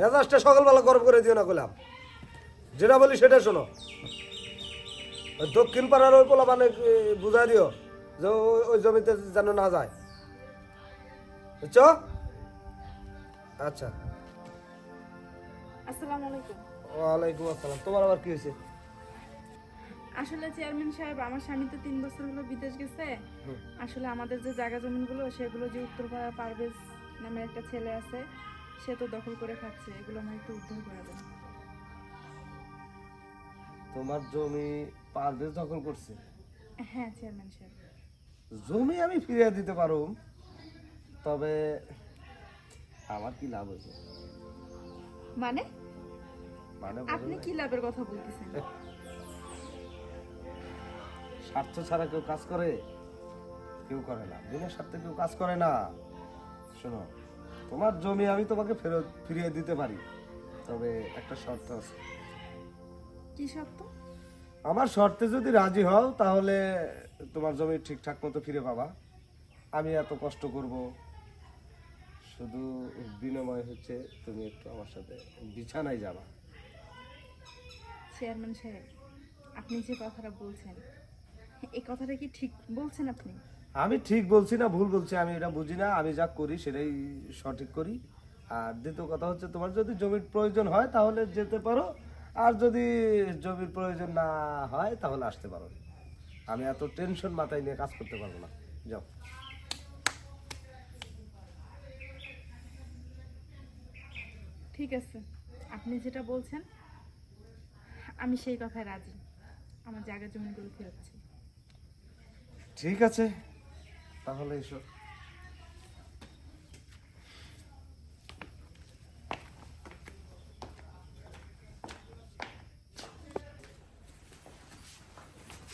মেজাজটা সকালবেলা গরম করে দিও না গোলাম। যেটা বলি সেটা শোনো। দক্ষিণ পাড়ার ওই পোলা মানে বুঝাই দিও যে ওই- ওই জমিতে যেন না যায়। বুঝছ? আচ্ছা। আসসালামু আলাইকুম। ওয়ালাইকুম আসসালাম। তোমার আবার কি হয়েছে? আসলে চেয়ারম্যান সাহেব আমার স্বামী তো তিন বছর হলো বিদেশ গেছে। আসলে আমাদের যে জায়গা জমিনগুলো সেগুলো যে উত্তরপাড়া পারভেজ নামে একটা ছেলে আছে সে তো দখল করে খাচ্ছে এগুলো আমার একটু উদ্ধার করে দেন। তোমার জমি পারভেজ দখল করছে? হ্যাঁ চেয়ারম্যান সাহেব। জমি আমি ফিরিয়ে দিতে পারো তবে আমার কি লাভ হয়েছে মানে? মানে আপনি কি লাভের কথা বলতেছেন? স্বার্থ ছাড়া কেউ কাজ করে কেউ করে না। বিনা স্বার্থে কেউ কাজ করে না। শোনো তোমার জমি আমি তোমাকে ফেরত ফিরিয়ে দিতে পারি। তবে একটা শর্ত আছে। কি শর্ত? আমার শর্তে যদি রাজি হও তাহলে তোমার জমি ঠিকঠাক মতো ফিরে পাবা। আমি এত কষ্ট করব। শুধু বিনিময় হচ্ছে তুমি একটু আমার সাথে বিছানায় যাবা। চেয়ারম্যান সাহেব আপনি যে কথাটা বলছেন এই কথাটা কি ঠিক বলছেন আপনি? আমি ঠিক বলছি না ভুল বলছি আমি এটা বুঝি না আমি যা করি সেটাই সঠিক করি। আর দ্বিতীয় কথা হচ্ছে তোমার যদি জমির প্রয়োজন হয় তাহলে যেতে পারো আর যদি জমির প্রয়োজন না হয় তাহলে আসতে পারো। আমি এত টেনশন মাথায় নিয়ে কাজ করতে পারব না। যাও। ঠিক আছে আপনি যেটা বলছেন আমি সেই কথায় রাজি। আমার জায়গা জমিগুলো ফেরত ঠিক আছে। তাহলে এসো।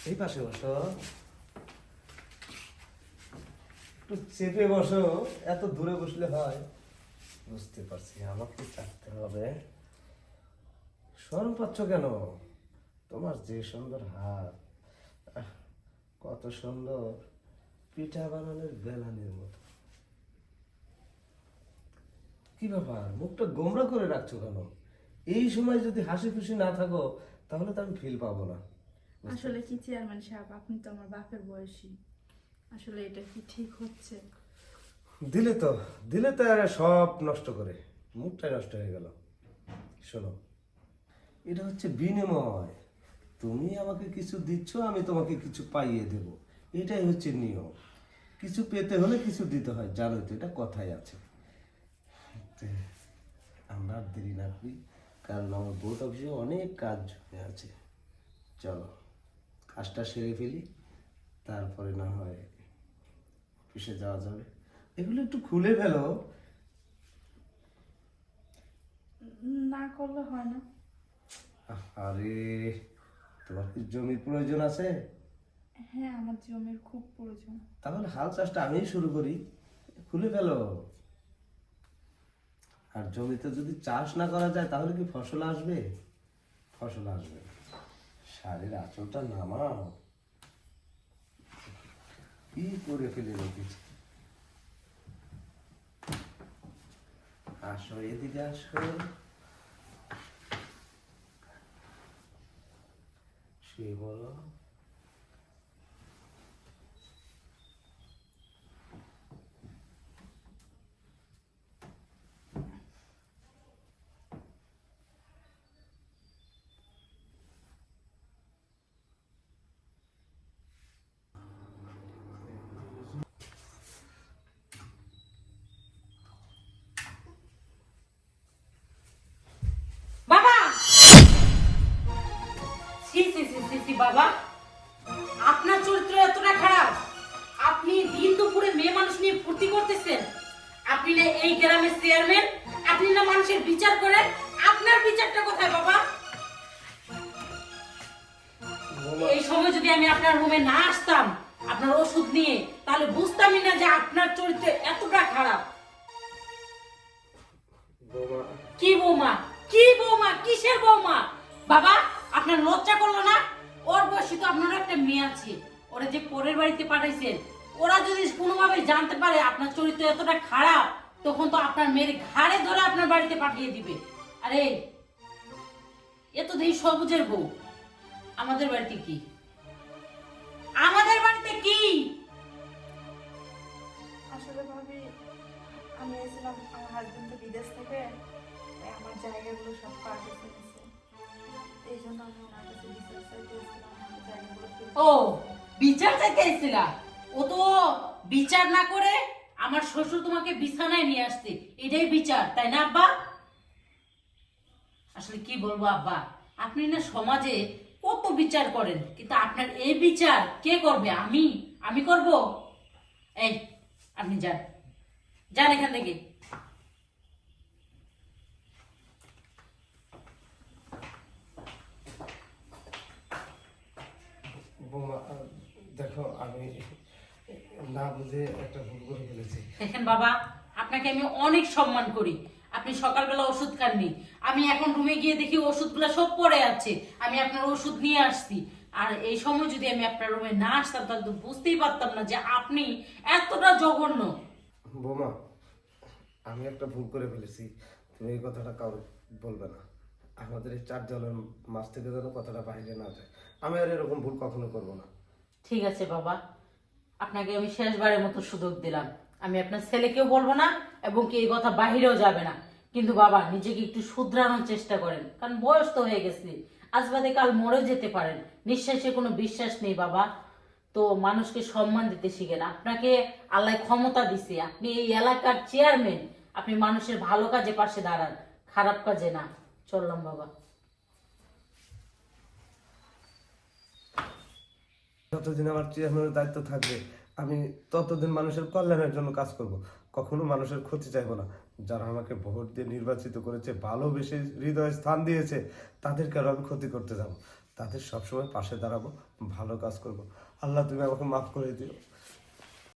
এই পাশে বসো। একটু চেপে বসো, এত দূরে বসলে হয়। বুঝতে পারছি, আমাকে চাকতে হবে। শরম পাচ্ছ কেন? তোমার যে সুন্দর হাত কত সুন্দর। পিঠা বানানোর বেলানের মতো। কি ব্যাপার? মুখটা গোমরা করে রাখছো কেন? এই সময় যদি হাসি খুশি না থাকো তাহলে তো আমি ফিল পাবো না। আসলে কি চেয়ারম্যান সাহেব আপনি তো আমার বাপের বয়সী। আসলে এটা কি ঠিক হচ্ছে? দিলে তো দিলে তো এরা সব নষ্ট করে। মুখটাই নষ্ট হয়ে গেল। শোনো এটা হচ্ছে বিনিময়। তুমি আমাকে কিছু দিচ্ছ আমি তোমাকে কিছু পাইয়ে দেব। এটাই হচ্ছে নিয়ম। কিছু পেতে হলে কিছু দিতে হয় জানো তো এটা কথাই আছে। আমরা আর দেরি না করি কারণ আমার বোর্ড অফিসে অনেক কাজ জমে আছে। চলো কাজটা সেরে ফেলি তারপরে না হয় অফিসে যাওয়া যাবে। এগুলো একটু খুলে ফেলো। না করলে হয় না। আরে তোমার কি জমির প্রয়োজন আছে? হ্যাঁ আমার জমির খুব প্রয়োজন। তাহলে হাল চাষটা আমিই শুরু করি। খুলে ফেলো। আর জমিতে যদি চাষ না করা যায়, তাহলে কি ফসল আসবে? ফসল আসবে। শাড়ির আঁচলটা নামাও। কি করে ফেলে রেখেছি? আসো, এদিকে আসো। শুয়ে বলো বাবা সি সি সি সি সি বাবা আপনার চরিত্র এতটা খারাপ। আপনি দিন দুপুরে মেয়ে মানুষ নিয়ে ফুর্তি করতেছেন। আপনি না এই গ্রামের চেয়ারম্যান আপনি না মানুষের বিচার করেন আপনার বিচারটা কোথায় বাবা? এই সময় যদি আমি আপনার রুমে না আসতাম আপনার ওষুধ নিয়ে তাহলে বুঝতামই না যে আপনার চরিত্র এতটা খারাপ। কি বৌমা? কি বৌমা? কিসের বৌমা? বাবা আপনার লজ্জা করল না? আপনার একটা মেয়ে আছে, ওরা যে পরের বাড়িতে পাঠাইছেন, ওরা যদি কোনোভাবে জানতে পারে আপনার চরিত্র এতটা খারাপ, তখন তো আপনার মেয়ের ঘাড়ে ধরে আপনার বাড়িতে পাঠিয়ে দিবে। আরে, এ তো দেখি সবুজের বউ। আমাদের বাড়িতে কি? আমাদের বাড়িতে কি? আসলে ভাবি, আমি এসেছিলাম আমার হাজবেন্ড তো বিদেশ থেকে আমার জায়গাগুলো সব পাল্টে এই জন্য আমি ও, বিচার চাইতে এসেছিলা? ও তো বিচার না করে আমার শ্বশুর তোমাকে বিছানায় নিয়ে আসছে। এটাই বিচার, তাই না আব্বা? আসলে কি বলব আব্বা? আপনি না সমাজে কত বিচার করেন, কিন্তু আপনার এই বিচার কে করবে? আমি? আমি করব? এই, আপনি যান। যান এখান থেকে। বৌমা দেখো আমি না বুঝে একটা ভুল করে ফেলেছি। দেখেন বাবা আপনাকে আমি অনেক সম্মান করি। আপনি সকালবেলা ওষুধ খাননি। আমি এখন রুমে গিয়ে দেখি ওষুধগুলো সব পড়ে আছে। আমি আপনার ওষুধ নিয়ে আসছি। আর এই সময় যদি আমি আপনার রুমে না আসতাম তাহলে তো বুঝতেই পারতাম না যে আপনি এতটা জঘন্য। বৌমা আমি একটা ভুল করে ফেলেছি। তুমি এই কথাটা কারও বলবে না। আমাদের এই চার জনের মাছ থেকে যেন কথাটা বাইরে না যায়। আমি আর এরকম ভুল কখনো করব না। ঠিক আছে বাবা। আপনাকে আমি শেষবারের মতো সুযোগ দিলাম। আমি আপনার ছেলেকেও বলব না এবং কি এই কথা বাহিরেও যাবে না। কিন্তু বাবা, নিজেকে একটু শুধরানোর চেষ্টা করেন। কারণ বয়স তো হয়ে গেছে। আজ বাদে কাল মরে যেতে পারেন। নিঃশ্বাসে কোনো বিশ্বাস নেই বাবা। তো মানুষকে সম্মান দিতে শিখেন। আপনাকে আল্লাহ ক্ষমতা দিছে। আপনি এই এলাকার চেয়ারম্যান আপনি মানুষের ভালো কাজে পাশে দাঁড়ান। খারাপ কাজে না। চললাম বাবা। যতদিন আমার চেয়ারম্যানের দায়িত্ব থাকবে, আমি ততদিন মানুষের কল্যাণের জন্য কাজ করব। কখনো মানুষের ক্ষতি চাইব না। যারা আমাকে ভোট দিয়ে নির্বাচিত করেছে, ভালোবেসে হৃদয়ে স্থান দিয়েছে, তাদেরকে আরও আমি ক্ষতি করতে যাব। তাদের সবসময় পাশে দাঁড়াবো, ভালো কাজ করব। আল্লাহ তুমি আমাকে মাফ করে দিও।